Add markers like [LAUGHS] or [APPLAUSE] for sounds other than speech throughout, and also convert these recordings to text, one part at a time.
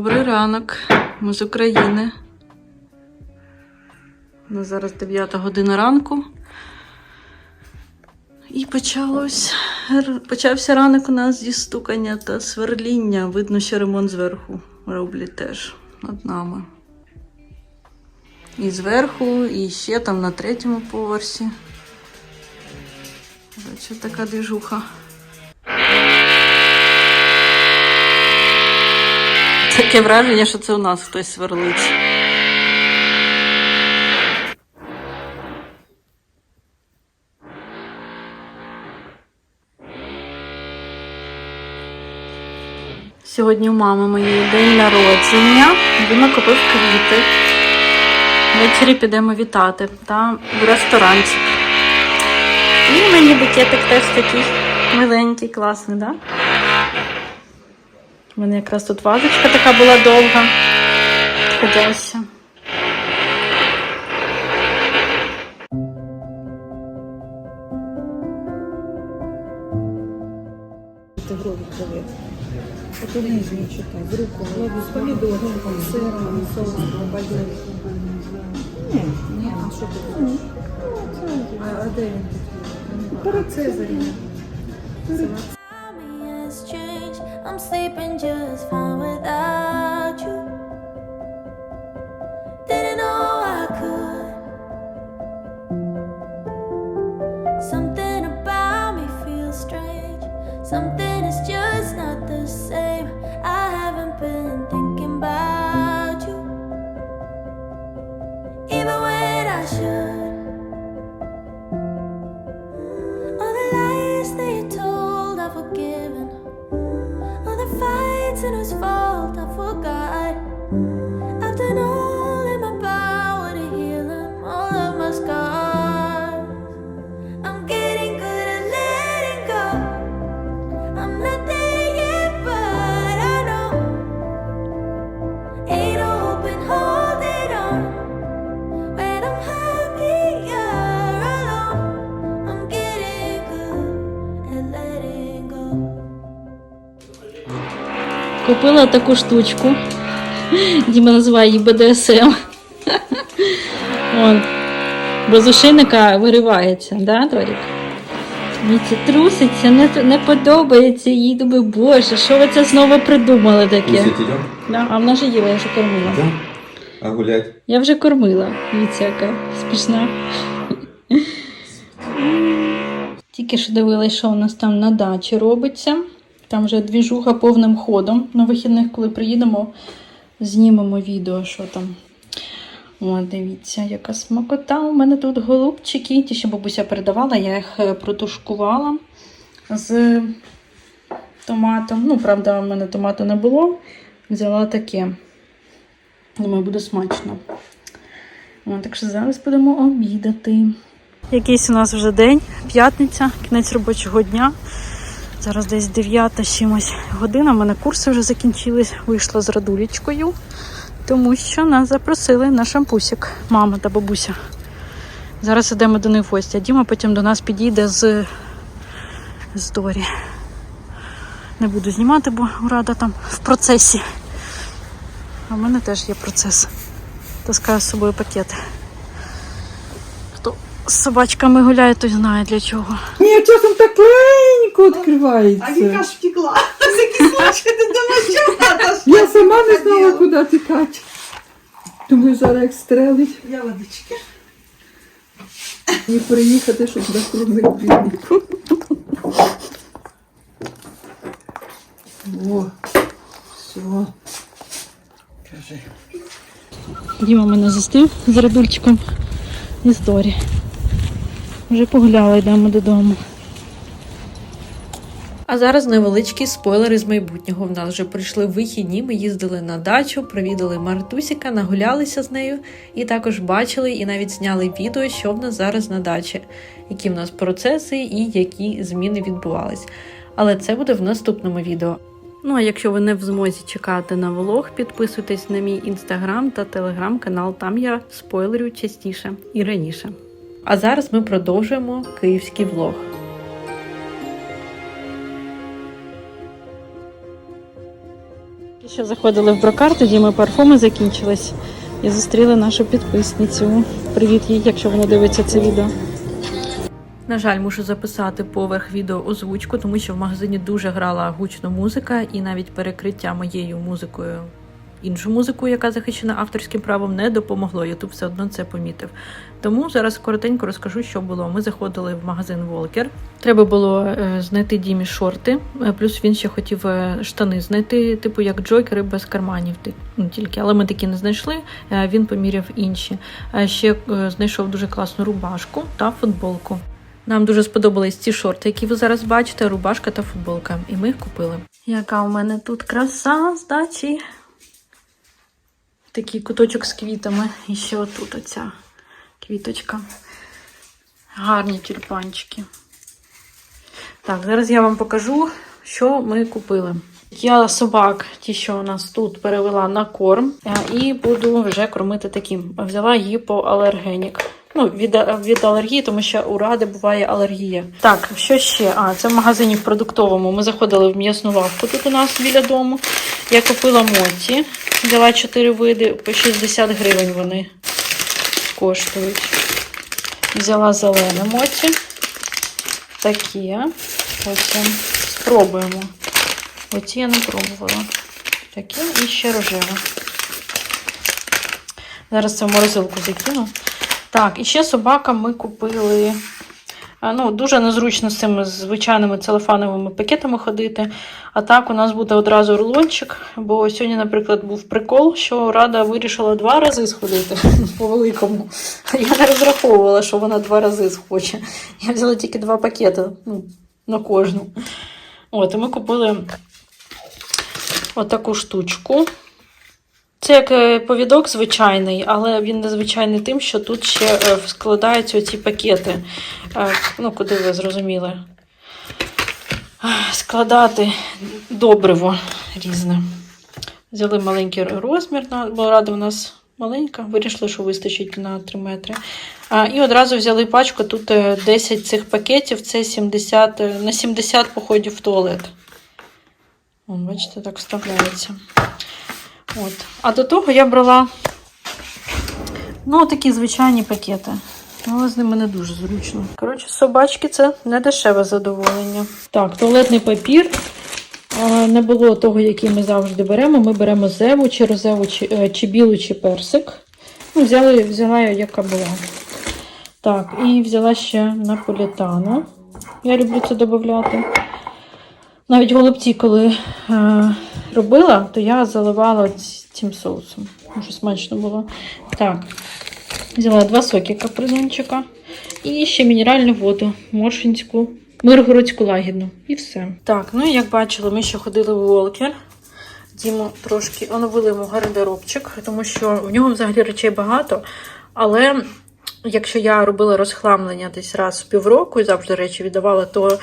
ранок. Ми з України. У нас зараз 9 година ранку. І почалось, почався ранок у нас зі стукання та сверління. Видно, що ремонт зверху роблять теж над нами. І зверху, і ще там на третьому поверсі. Коротше, така двіжуха. Таке враження, що це у нас хтось сверлить. Сьогодні у мами моєї день народження. Він купив квіти. Ввечері підемо вітати та в ресторанчик. І мені букетик теж такий миленький, класний, так? Да? У мене якраз тут вазочка така була довга. Креветки. Это нижнюю читай, в руку. С помидорчиком, сыром, соусом, базиликом. Ні, ні, а що ти? А, а де він? Перед Цезарем. I'm sleeping just fine. Купила таку штучку. Діма називає її БДСМ. Вон. Без ошейника виривається, да, Торік? Віці труситься, не, не подобається їй. Думаю, боже, що ви це знову придумали таке? Да, а вона вже їла, я вже кормила. Да. А гулять? Я вже кормила. Віця яка смішна. Тільки що дивилась, що у нас там на дачі робиться. Там вже двіжуха повним ходом. На вихідних, коли приїдемо, знімемо відео, що там. О, дивіться, яка смакота. У мене тут голубчики. Ті, що бабуся передавала, я їх е, протушкувала з томатом. Ну, правда, в мене томату не було. Взяла таке. Думаю, буде смачно. О, так що зараз будемо обідати. Якийсь у нас вже день, п'ятниця, кінець робочого дня. Зараз десь 9 з чимось година. У мене курси вже закінчились. Вийшла з радулечкою, тому що нас запросили на шампусик, мама та бабуся. Зараз йдемо до них в гості, а Діма потім до нас підійде з, з Дорі. Не буду знімати, бо рада там в процесі. А в мене теж є процес. Таскаю з собою пакети. Хто з собачками гуляє, той знає для чого. Ні, часом так відкривається. А Віка ж втекла. З кислочки ти думаєш, що вона Я сама не знала, куди тікати. Думаю, зараз як стрелить. Я водички. І приїхати, щоб накормити біднику. О, все. Кажи. Діма мене застив з радульчиком із Дорі. Вже погуляла, йдемо додому. А зараз невеличкий спойлер із майбутнього. В нас вже прийшли вихідні. Ми їздили на дачу, провідали Мартусіка, нагулялися з нею і також бачили і навіть зняли відео, що в нас зараз на дачі, які в нас процеси і які зміни відбувались. Але це буде в наступному відео. Ну а якщо ви не в змозі чекати на влог, підписуйтесь на мій інстаграм та телеграм-канал. Там я спойлерю частіше і раніше. А зараз ми продовжуємо київський влог. Ще заходили в брокар, тоді ми парфуми закінчились і зустріли нашу підписницю. Привіт їй, якщо вона дивиться це відео. На жаль, мушу записати поверх відео озвучку, тому що в магазині дуже грала гучно музика, і навіть перекриття моєю музикою іншу музику, яка захищена авторським правом, не допомогло. Ютуб все одно це помітив. Тому зараз коротенько розкажу, що було. Ми заходили в магазин Волкер. Треба було е, знайти Дімі шорти. е, Плюс він ще хотів е, штани знайти, типу як джокери без карманів. Ну, тільки, але ми такі не знайшли. Він поміряв інші. Ще знайшов дуже класну рубашку та футболку. Нам дуже сподобались ці шорти, які ви зараз бачите, рубашка та футболка. І ми їх купили. Яка у мене тут краса з дачі. Такий куточок з квітами. І ще отут оця квіточка. Гарні тюльпанчики. Так, зараз я вам покажу, що ми купили. Я собак, ті, що у нас тут, перевела на корм, е, і буду вже кормити таким. Взяла гіпоалергенік. Ну, від, від алергії, тому що у ради буває алергія. Так, що ще? А, це в магазині в продуктовому. Ми заходили в м'ясну лавку тут у нас біля дому. Я купила моті. Взяла 4 види, по 60 гривень вони коштують. Взяла зелене моті. Такі. Потім спробуємо. Оці я не пробувала. Такі і ще рожеве. Зараз це в морозилку закину. Так, і ще собакам ми купили. Ну, дуже незручно з цими звичайними целофановими пакетами ходити. А так у нас буде одразу рулончик. Бо сьогодні, наприклад, був прикол, що Рада вирішила два рази сходити [LAUGHS] по великому. Я не розраховувала, що вона два рази схоче. Я взяла тільки два пакети ну, на кожну. От, і ми купили отаку штучку. Це як е, повідок звичайний, але він незвичайний тим, що тут ще е, складаються оці пакети. Е, Ну, куди ви зрозуміли? Складати добриво різне. Взяли маленький розмір, бо рада у нас маленька, вирішили, що вистачить на 3 метри. І одразу взяли пачку, тут е, 10 цих пакетів, це 70, е, на 70 походів в туалет. Бачите, так вставляється. От. А до того я брала ну, такі звичайні пакети. Але з ними не дуже зручно. Коротше, собачки це не дешеве задоволення. Так, туалетний папір. Не було того, який ми завжди беремо. Ми беремо зеву, чи розеву, чи, е, чи білу, чи персик. Ну, взяли, взяла я, яка була. Так, і взяла ще наполітану. Я люблю це додати. Навіть голубці, коли е, робила, то я заливала цим соусом. Дуже смачно було. Так, взяла два соки капризончика і ще мінеральну воду, моршинську, миргородську лагідну. І все. Так, ну і як бачили, ми ще ходили в Волкер. Діму трошки оновили йому гардеробчик, тому що в нього взагалі речей багато. Але якщо я робила розхламлення десь раз в півроку і завжди речі віддавала, то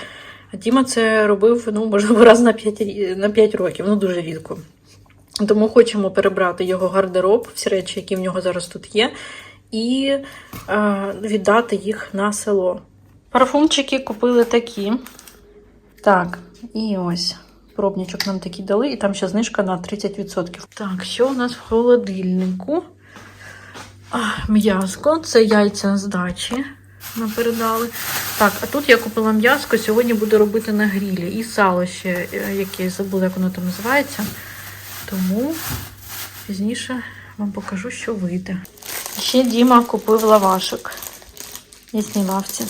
Діма це робив, ну, можливо, раз на 5, на 5 років, ну дуже рідко. Тому хочемо перебрати його гардероб, всі речі, які в нього зараз тут є, і е, віддати їх на село. Парфумчики купили такі. Так, і ось. Пробничок нам такий дали, і там ще знижка на 30%. Так, що у нас в холодильнику? А, М'язко, це яйця з дачі. Ми передали. Так, а тут я купила м'язко, сьогодні буду робити на грілі. І сало ще, е, яке забула, як воно там називається. Тому пізніше вам покажу, що вийде. Ще Діма купив лавашок. Ясній лавці.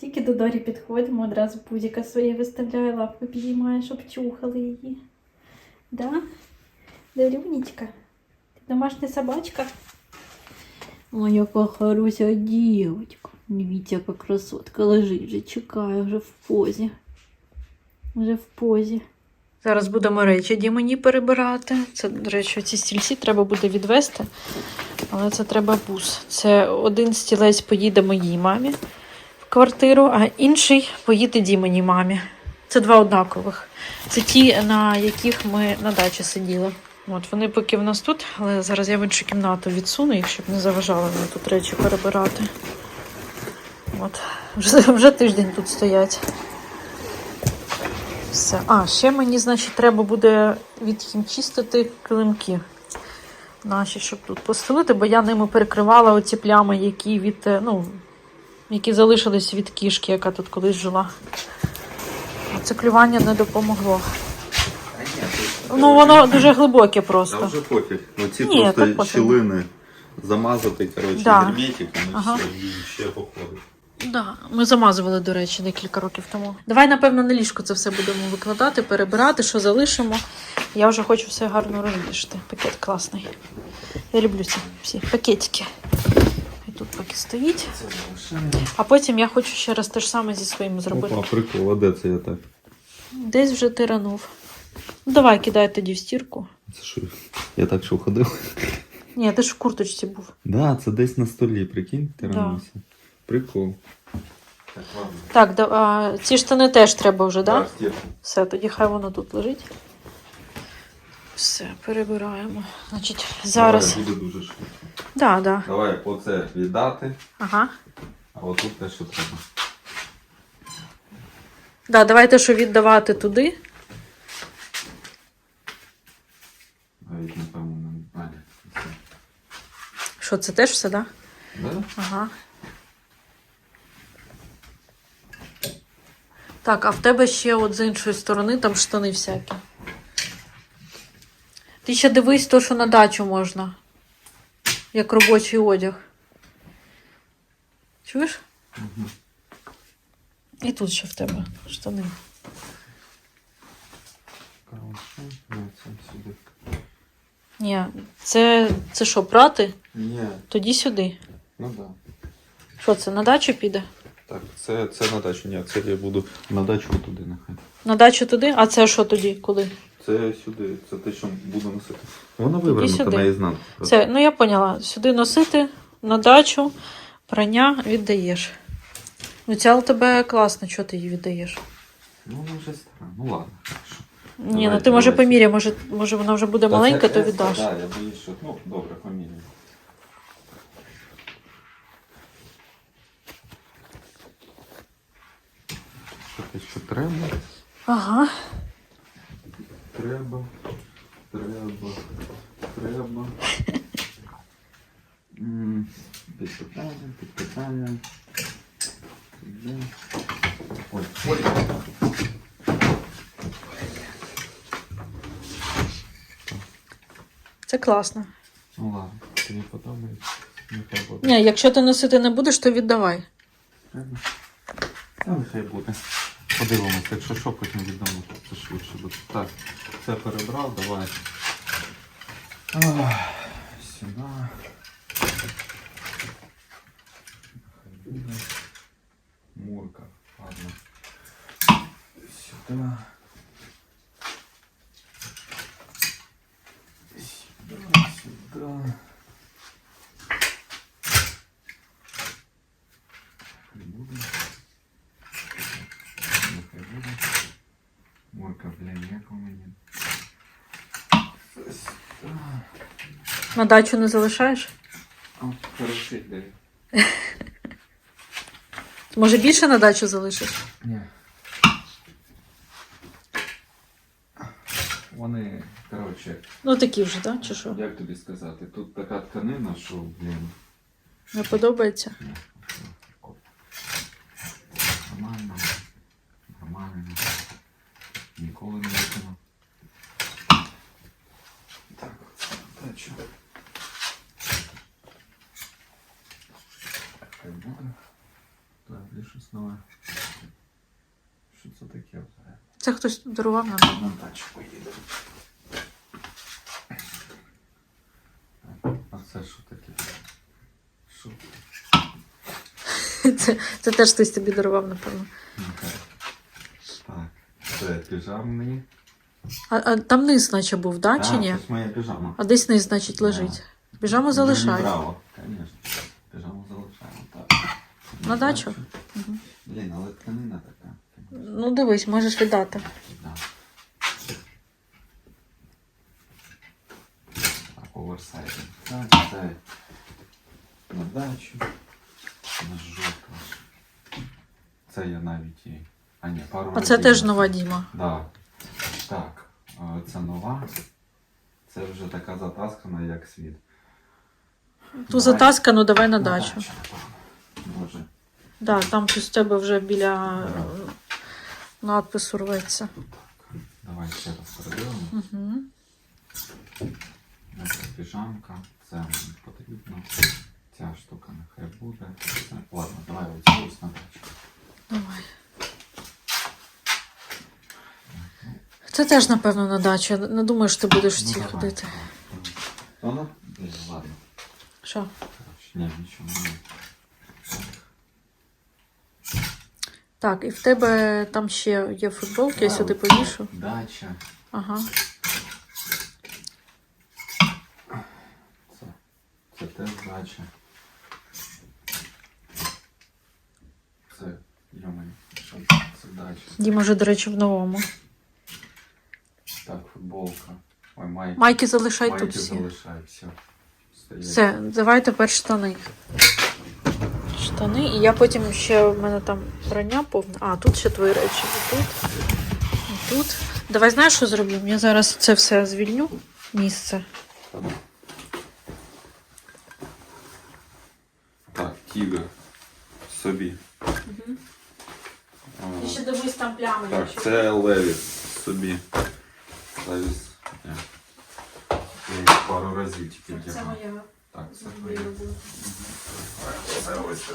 Тільки до Дорі підходимо, одразу пузіка своє виставляє, лапку підіймає, щоб чухали її. Да? Дарюнечка, ти домашня собачка? Ой, яка хороша дівчинка. Дивіться, яка красотка лежить вже, чекає вже в позі. Вже в позі. Зараз будемо речі Дімені перебирати. Це, до речі, ці стільці треба буде відвести, але це треба бус. Це один стілець поїде моїй мамі в квартиру, а інший поїде Дімоній мамі. Це два однакових. Це ті, на яких ми на дачі сиділи. От вони поки в нас тут, але зараз я в іншу кімнату відсуну їх, щоб не заважали мені тут речі перебирати. От. Вже, вже тиждень тут стоять. Все. А, ще мені, значить, треба буде відхімчистити килимки. Наші, щоб тут постелити, бо я ними перекривала оці плями, які від, е, ну, які залишились від кішки, яка тут колись жила. Це клювання не допомогло. Ну, воно дуже глибоке просто. вже пофіг. Ну ці Ні, просто щілини замазати, коротше, Да. герметиком і Ага. все, і ще походить. Да, ми замазували, до речі, декілька років тому. Давай, напевно, на ліжко це все будемо викладати, перебирати, що залишимо. Я вже хочу все гарно розвішати. Пакет класний. Я люблю ці всі пакетики. І тут поки стоїть. А потім я хочу ще раз те ж саме зі своїм зробити. Опа, прикол, а де це я так? Десь вже тиранув. Ну, давай, кидай тоді в стірку. Це що? Я так що ходив? Ні, ти ж в курточці був. Да, це десь на столі, прикинь. Прикол. Так, ладно. Так, да, а, ці штани теж треба вже, так? Да? Все, тоді хай воно тут лежить. Все, перебираємо. Значить, зараз. Давай, буде дуже швидко. Да, да. Давай оце віддати, Ага. а отут те, що треба. Да, давайте, що віддавати туди. Навіть, напевно, не. Що це теж все, да? Да? Ага. Так, а в тебе ще от з іншої сторони там штани всякі. Ти ще дивись то, що на дачу можна. Як робочий одяг. Чуєш? І тут ще в тебе штани. Ні, це, це що, прати? Ні, Тоді сюди. ну да. Що це, на дачу піде? Так, це, це на дачу. Ні, це я буду на дачу туди нехай. На дачу туди? А це що тоді? Коли? Це сюди, це те, що буду носити. Вона вивернута сюди. на ізнанку. Це, ну я поняла. Сюди носити, на дачу, прання віддаєш. Ну ця у тебе класна, чого ти її віддаєш? Ну, вона вже стара. Ну ладно. хорошо. Ні, ну Давай, ти може поміряй, може, може вона вже буде Та маленька, це то віддаш. Да, я боюсь, що... Ну, добре, поміряю. Що треба? Ага. Треба. Треба. Треба. [LAUGHS] Під питанням, під питанням. Ой, ой. Це класно. Ну ладно, тобі подобається. Нехай буде. Ні, якщо ти носити не будеш, то віддавай. Треба. Та нехай буде. Подивимося, якщо що, потім віддамо. Це швидше буде. Так, це перебрав, давай. Ах, Сюди. Мурка. Ладно. Сюди, сюди. Нехай буде. Нехай буде. Мурка, блін, як у мені. Сюди. На дачу не залишаєш? Хороший. [LAUGHS] Може більше на дачу залишиш? Ні. Вони, коротше, Ну такі вже, так? Чи що? як тобі сказати, тут така тканина, що, блін. Не подобається? ні, Нормально. Нормально. Ніколи не виконав. Так, так, що? Хай буде. Так, де щось нове. Що це таке? Це хтось дарував нам. На дачу поїдемо. А це що таке? Що? Це, це теж хтось тобі дарував, напевно. Так, це піжамний. А, а там низ, наче був, да, чи ні? Це ж моя піжама. А десь низ, значить, лежить. Піжаму залишай. Браво, звісно. Так. На дачу? Мгм. Блін, але тканина така. Ну дивись, можеш віддати. Да. Так, оверсайз. Так, це на дачу. На жовтку. Це я навіть і А ні, пару А це разів. теж нова Діма. Да. Так, е, це нова. Це вже така затаскана, як світ. Ту затаскану давай на дачу. напевно. Може. Да, там тут з тебе вже біля е, надпису рветься. Давай ще раз передивимо. Угу. Це піжамка, це мені потрібно. Ця штука нехай буде. Ладно, давай оцю ось на дачу. Давай. Це теж, напевно, на дачу. Не думаю, що ти будеш в Ну, цій давай, ходити. Воно? Ладно. Що? Ні, нічого не буде. Так, і в тебе там ще є футболки, я сюди повішу. Дача. Ага. Це, це теж дача. Це, йомай, що? Це дача. Діма вже, до речі, в новому. Так, футболка. Ой, майки. Майки залишай Майки тут всі. залишай, все. Все, давай тепер штани. Штани, і я потім ще в мене там броня повна. А, тут ще твої речі. І тут. І тут. Давай знаєш, що зроблю? Я зараз це все звільню місце. Так, тігр. Собі. А, дивись там плями. Так, це Левіс собі. Левіс. Я їх пару разів тільки вдягав. моя. Так, це твоє. Це ось це.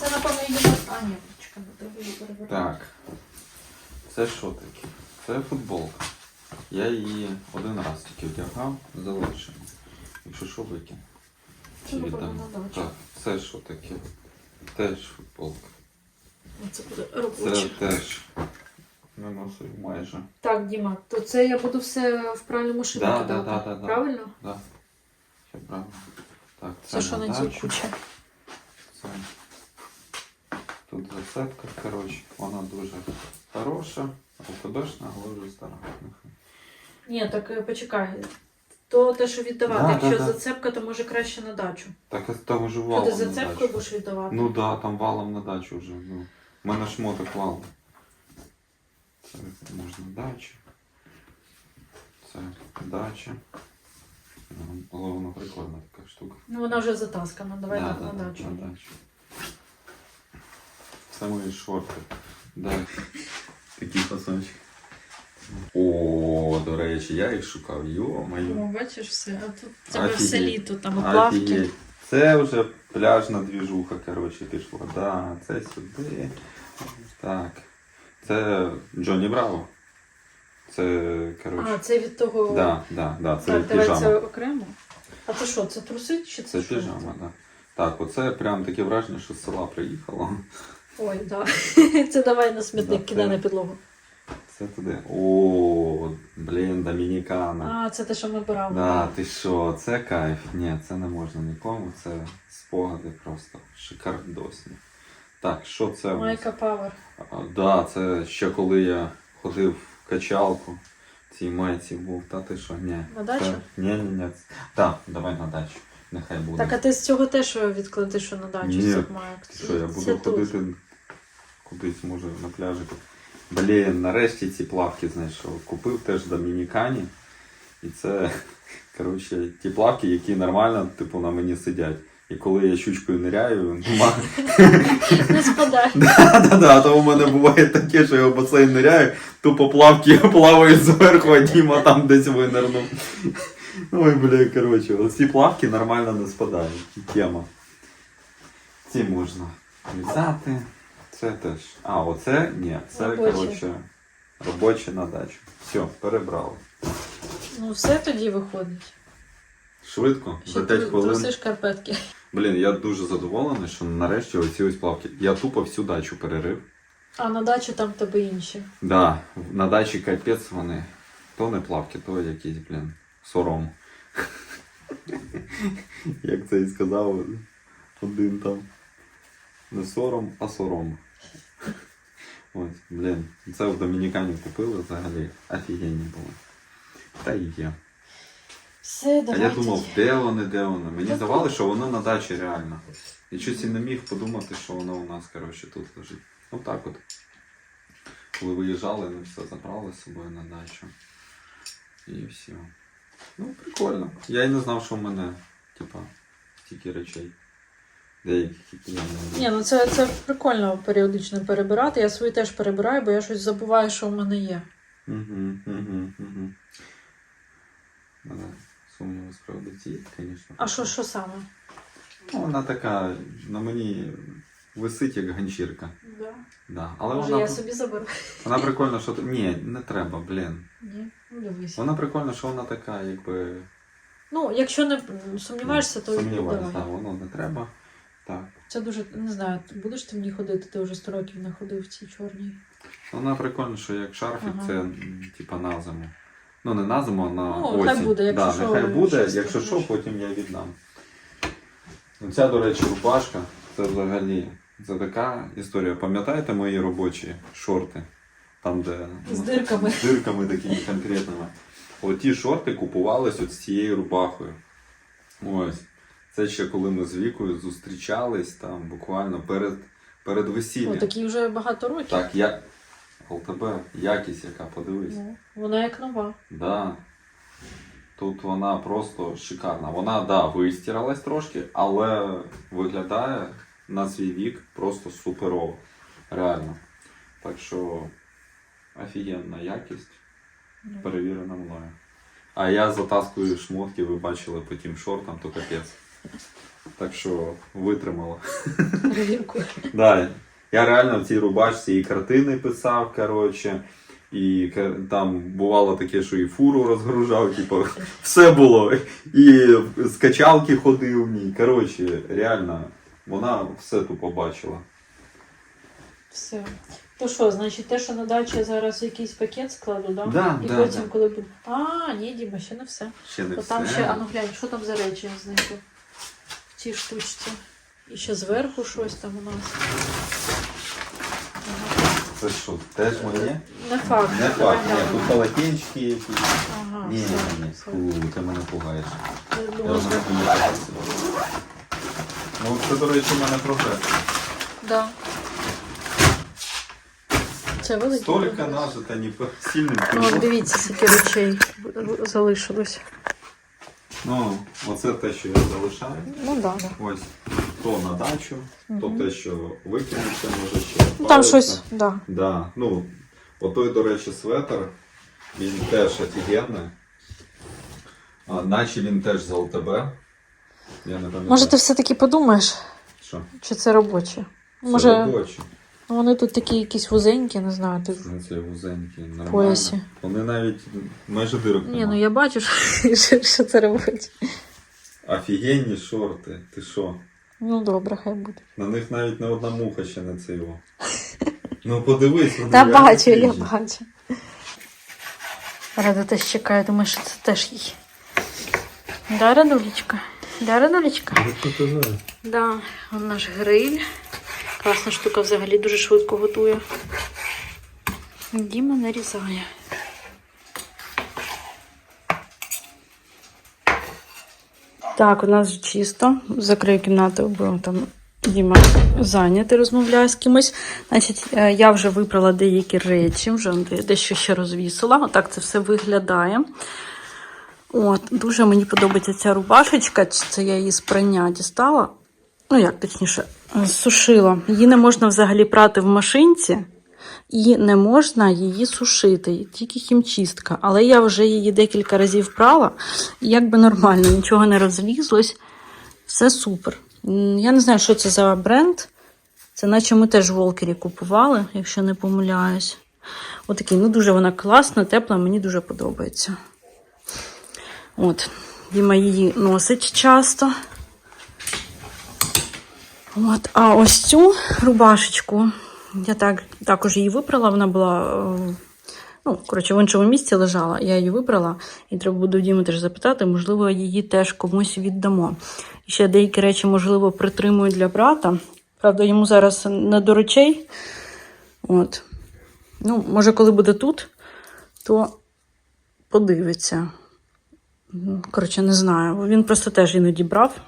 Це, напевно, її. Ні, чекай, треба її перевертати. Так. Це що таке? Це футболка. Я її один раз тільки вдягав, залишив. Якщо що викину. Це, Чи віддам? дачу. Так, це що таке? Теж футболка. Це буде Це робоче. теж. Не носив майже. Так, Діма, то це я буду все в правильну машину Да, кидати. да, да, да, да. Правильно? Да. Все правильно. Так, це, Це що на цій дачу. кучі? Це. Тут зацепка, коротше, вона дуже хороша, ЛКБшна, але вже стара. Ні, так е, почекай. То те, що віддавати. Да, Якщо да, да. зацепка, то може краще на дачу. Так а там уже Що валом ти зацепкою будеш віддавати? Ну да, там валом на дачу вже. Ну. У мене шмоток валом. Це можна дачу. Це дача. Ну, Але вона прикольна така штука. Ну вона вже затаскана, давай Да, на, да, на дачу. на дачу. Це мої шорти. Да. Такі фасончики. О, до речі, я їх шукав. Йо-моє. О, бачиш все, а тут тебе все літо, там плавки. Офігеть. Це вже пляжна двіжуха, коротше, пішла. Да, це сюди. Так. Це Джонні Браво. Це, коротше. А, це від того. Да, да, да, це так, давай піжама. це окремо. А це що, це труси чи це, Це що? піжама, да. Так, оце прям таке враження, що з села приїхало. Ой, так. Да. [LAUGHS] це давай на смітник Да, кидай це- на підлогу. Це туди. О, блін, Домінікана. А, це те, що ми брали. Да, ти що, це кайф. Ні, це не можна нікому, це спогади просто шикардосні. Так, що це? нас? Майка Павер. А, Да, це ще коли я ходив качалку, цій майці був, та ти що, ні. На дачу? Ні, ні, ні. Так, давай на дачу. Нехай буде. Так, а ти з цього теж відклади, що на дачу Ні, цих майок. Що, я буду ходити кудись, може, на пляжику. Блін, нарешті ці плавки знайшов. Купив теж в Домінікані. І це, [LAUGHS] коротше, ті плавки, які нормально, типу, на мені сидять. І коли я щучкою ниряю, нема. Не спадай. [LAUGHS] Да-да-да, а то у мене буває таке, що я в басейн ниряю, тупо плавки плавають зверху, а Діма там десь винирнув. Ой, бля, коротше, оці плавки нормально не спадають. Тема. Ці можна взяти. Це теж. А, оце ні, це, Робочі. коротше, робоче на дачу. Все, перебрали. Ну все тоді виходить. Швидко, Ще за 5 тру- хвилин. труси шкарпетки. Блін, я дуже задоволений, що нарешті оці ось плавки. Я тупо всю дачу перерив. А на дачі там в тебе інші. Да, на дачі капець вони. То не плавки, то якісь, блін, сором. [LAUGHS] Як це і сказав один там. Не сором, а сором. Ось, блін. Це в Домінікані купили взагалі. Офігенні були. Та і є. Все, А я думав, де вони, де вони. Мені здавалося, що воно на дачі реально. І щось і не міг подумати, що воно у нас, коротше, тут лежить. Отак от. коли виїжджали, ми все забрали з собою на дачу. І все. Ну, прикольно. Я й не знав, що в мене, типа, стільки речей. Деяких, які я не Ні, ну це, це прикольно періодично перебирати. Я свої теж перебираю, бо я щось забуваю, що в мене є. Угу, угу, угу. Сумніви з приводу звісно. А що, що саме? Ну, вона така, на мені висить як ганчірка. Да. Да. Але Може, вона, я собі заберу. вона прикольна, що. Ні, не треба, блін. Ні, ну дивись. Вона прикольна, що вона така, якби. Ну, якщо не сумніваєшся, то Сумніваюсь, давай. так, воно не треба. Так. Це дуже, не знаю, будеш ти в ній ходити, ти вже 100 років не ходив в цій чорній. Вона прикольна, що як шарфік, Ага. це типа на зиму. Ну, не на зиму, а на Ну, осінь. хай буде, якщо да, що, нехай буде, щось якщо що, потім я віддам. Ну, Ця, до речі, рубашка, це взагалі це така історія. Пам'ятаєте мої робочі шорти? Там, де З дирками. з дирками такими конкретними. Оті шорти купувались от з цією рубахою. Ось. Це ще коли ми з вікою зустрічались там буквально перед, перед весіллям. Ну, такі вже багато років. Так, я. ЛТБ, якість яка, подивись. Ну, вона як нова. Да. Тут вона просто шикарна. Вона, да, вистиралась трошки, але виглядає на свій вік просто суперово. Реально. Так що офігенна якість, перевірена мною. А я затаскую шмотки, ви бачили по тим шортам, то капець. Так що витримала. Перевірку. Да, я реально в цій рубашці і картини писав, коротше, і там бувало таке, що і фуру розгружав, типу, [LAUGHS] все було. І з качалки ходив в ній. Коротше, реально, вона все тут побачила. Все. То що, значить, те, що на дачі зараз якийсь пакет складу, да? Да, І да, потім, да. коли буде. А, ні, Діма, ще не все. Ще не То все. там ще, а ну глянь, що там за речі знайду в цій штучці. І ще зверху щось там у нас. Це що, теж моє? Не факт. Не факт, ні, тут полотенчики якісь. Ага, Ні, ні, все, ні, все. фу, ти мене пугаєш. Я вже що- не пам'ятаю себе. Ну, це, до речі, у мене прогрес. Да. Це великий. Столько прогрес. нажито не по сильним Ну, от дивіться, скільки речей залишилось. Ну, оце те, що я залишаю. Ну да, да. Ось то на дачу, то те, що викинеться, може ще. Ну там щось, да. Да. Ну, отой, до речі, светр, він теж офігенний. А, наче він теж з ЛТБ. Я не пам'ятаю. Може, ти все-таки подумаєш, Що? чи це робоче? Це Може, робочі. вони тут такі якісь вузенькі, не знаю. Ти... Ну, Це вузенькі, нормально. Поясі. Вони навіть майже дирок Ні, ну я бачу, [LAUGHS] що, що це робить. Офігенні шорти. Ти що? Ну добре, хай буде. На них навіть не одна муха ще не цього. Ну подивись, вони Та бачу, я бачу. Рада теж чекає, думаю, що це теж їй. Да, Радулечка? Да, Радулечка? Да, он наш гриль. Класна штука взагалі дуже швидко готує. Діма нарізає. Так, у нас чисто. Закрию кімнату, бо там Діма зайнятий, розмовляє з кимось. Значить, е, я вже вибрала деякі речі, вже дещо ще розвісила. Отак це все виглядає. От, дуже мені подобається ця рубашечка. Це я її з прання дістала. Ну, як точніше, е, сушила. Її не можна взагалі прати в машинці. І не можна її сушити, тільки хімчистка. Але я вже її декілька разів прала, і якби нормально, нічого не розлізлось. Все супер. Я не знаю, що це за бренд. Це наче ми теж в Волкері купували, якщо не помиляюсь. Отакий, ну дуже вона класна, тепла, мені дуже подобається. От, Діма її носить часто. От, а ось цю рубашечку я так, також її вибрала. Вона була, е, ну, коротше, в іншому місці лежала. Я її вибрала, і треба буде у Діми теж запитати, можливо, її теж комусь віддамо. І ще деякі речі, можливо, притримую для брата. Правда, йому зараз не до речей. От. Ну, може, коли буде тут, то подивиться. Коротше, не знаю. Він просто теж іноді брав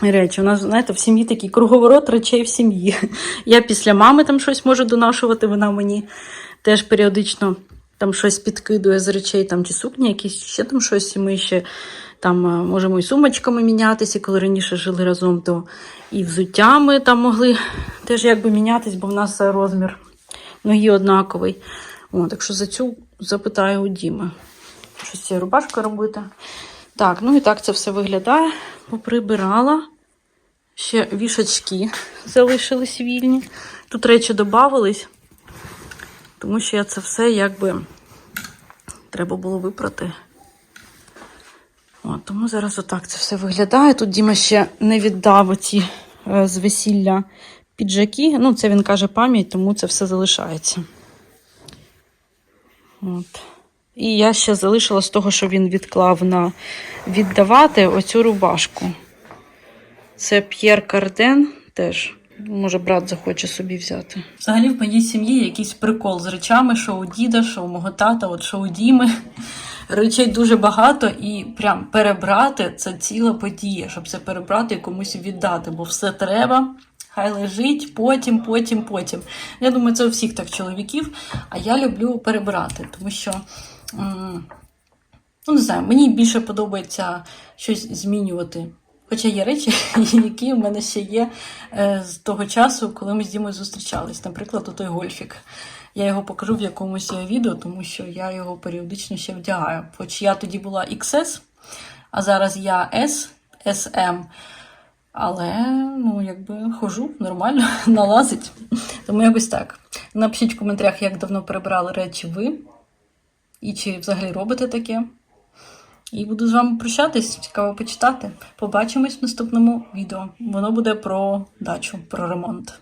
речі. У нас, знаєте, в сім'ї такий круговорот речей в сім'ї. [LAUGHS] Я після мами там щось можу донашувати, вона мені теж періодично там щось підкидує з речей, там чи сукні, якісь ще там щось. і Ми ще там е, можемо і сумочками мінятися, коли раніше жили разом, то і взуттями там могли теж якби мінятись, бо в нас е, розмір ноги однаковий. О, так що за цю запитаю у Діми. Щось цією рубашкою робити. Так, ну і так це все виглядає. Поприбирала. Ще вішачки залишились вільні. Тут речі додавались, тому що я це все якби треба було випрати. От, тому зараз отак це все виглядає. Тут Діма ще не віддав оці е, з весілля піджаки. Ну, це він каже пам'ять, тому це все залишається. От. І я ще залишила з того, що він відклав на віддавати оцю рубашку. Це П'єр Карден теж. Може, брат захоче собі взяти. Взагалі в моїй сім'ї якийсь прикол з речами, що у діда, що у мого тата, от що у Діми. [LAUGHS] Речей дуже багато, і прям перебрати це ціла подія, щоб це перебрати і комусь віддати, бо все треба. Хай лежить, потім, потім, потім. Я думаю, це у всіх так чоловіків. А я люблю перебирати, тому що. М, Ну, не знаю, мені більше подобається щось змінювати. Хоча є речі, [LAUGHS] які в мене ще є е, з того часу, коли ми з Дімою зустрічались. Наприклад, той гольфік. Я його покажу в якомусь е, відео, тому що я його періодично ще вдягаю. Хоч я тоді була XS, а зараз я S, SM. Але, ну, якби хожу нормально, [LAUGHS] налазить. Тому якось так. Напишіть в коментарях, як давно перебирали речі ви. І чи взагалі робите таке. І буду з вами прощатись, цікаво почитати. Побачимось в наступному відео. Воно буде про дачу, про ремонт.